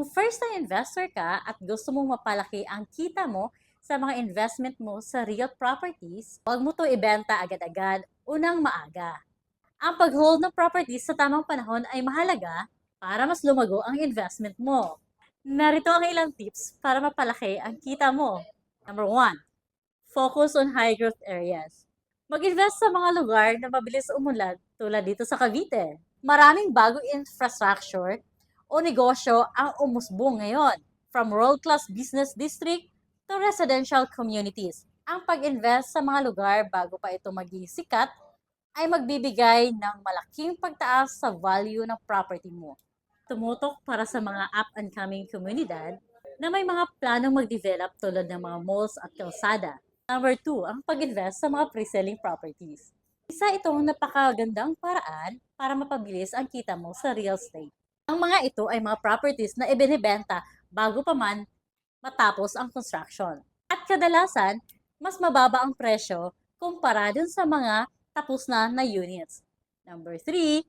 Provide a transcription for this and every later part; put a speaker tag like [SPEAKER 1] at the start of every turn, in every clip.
[SPEAKER 1] Kung first-time investor ka at gusto mong mapalaki ang kita mo sa mga investment mo sa real properties, huwag mo to ibenta agad-agad unang maaga. Ang pag-hold ng properties sa tamang panahon ay mahalaga para mas lumago ang investment mo. Narito ang ilang tips para mapalaki ang kita mo. Number one, focus on high growth areas. Mag-invest sa mga lugar na mabilis umunlad tulad dito sa Cavite. Maraming bagong infrastructure o negosyo ang umusbong ngayon from world-class business district to residential communities. Ang pag-invest sa mga lugar bago pa ito maging sikat ay magbibigay ng malaking pagtaas sa value ng property mo. Tumutok para sa mga up-and-coming komunidad na may mga planong mag-develop tulad ng mga malls at kalsada. Number two, ang pag-invest sa mga pre-selling properties. Isa itong napakagandang paraan para mapabilis ang kita mo sa real estate. Ang mga ito ay mga properties na ibinibenta bago pa man matapos ang construction. At kadalasan, mas mababa ang presyo kumpara dun sa mga tapos na na units. Number three,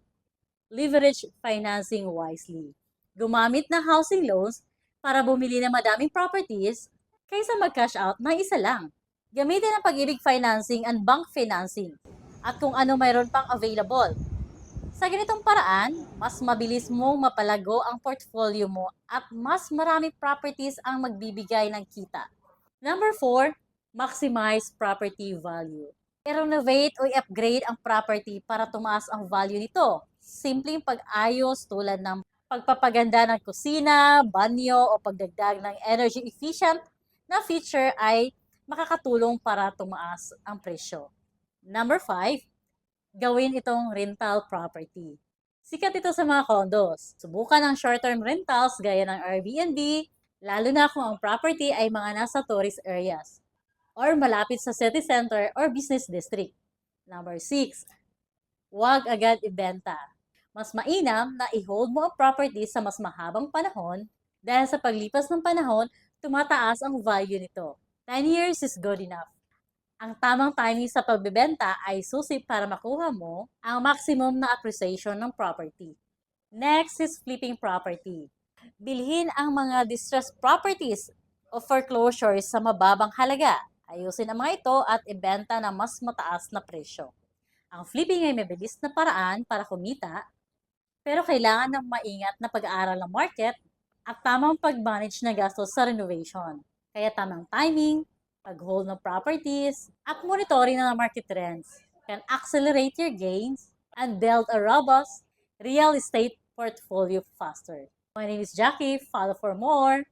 [SPEAKER 1] leverage financing wisely. Gumamit ng housing loans para bumili ng madaming properties kaysa mag-cash out ng isa lang. Gamitin ang pag-ibig financing and bank financing at kung ano mayroon pang available. Sa ganitong paraan, mas mabilis mong mapalago ang portfolio mo at mas marami properties ang magbibigay ng kita. Number 4, maximize property value. I-renovate o i-upgrade ang property para tumaas ang value nito. Simpleng pag-ayos tulad ng pagpapaganda ng kusina, banyo o pagdagdag ng energy efficient na feature ay makakatulong para tumaas ang presyo. Number 5, gawin itong rental property. Sikat ito sa mga condos. Subukan ang short-term rentals gaya ng Airbnb, lalo na kung ang property ay mga nasa tourist areas or malapit sa city center or business district. Number 6, huwag agad ibenta. Mas mainam na i-hold mo ang property sa mas mahabang panahon dahil sa paglipas ng panahon, tumataas ang value nito. 10 years is good enough. Ang tamang timing sa pagbebenta ay susi para makuha mo ang maximum na appreciation ng property. Next is flipping property. Bilhin ang mga distressed properties o foreclosures sa mababang halaga. Ayusin ang mga ito at ibenta na mas mataas na presyo. Ang flipping ay mabilis na paraan para kumita, pero kailangan ng maingat na pag-aaral ng market at tamang pag-manage na gastos sa renovation. Kaya tamang timing, pag-hold ng properties, at monitoring ng market trends can accelerate your gains and build a robust real estate portfolio faster. My name is Jackie. Follow for more.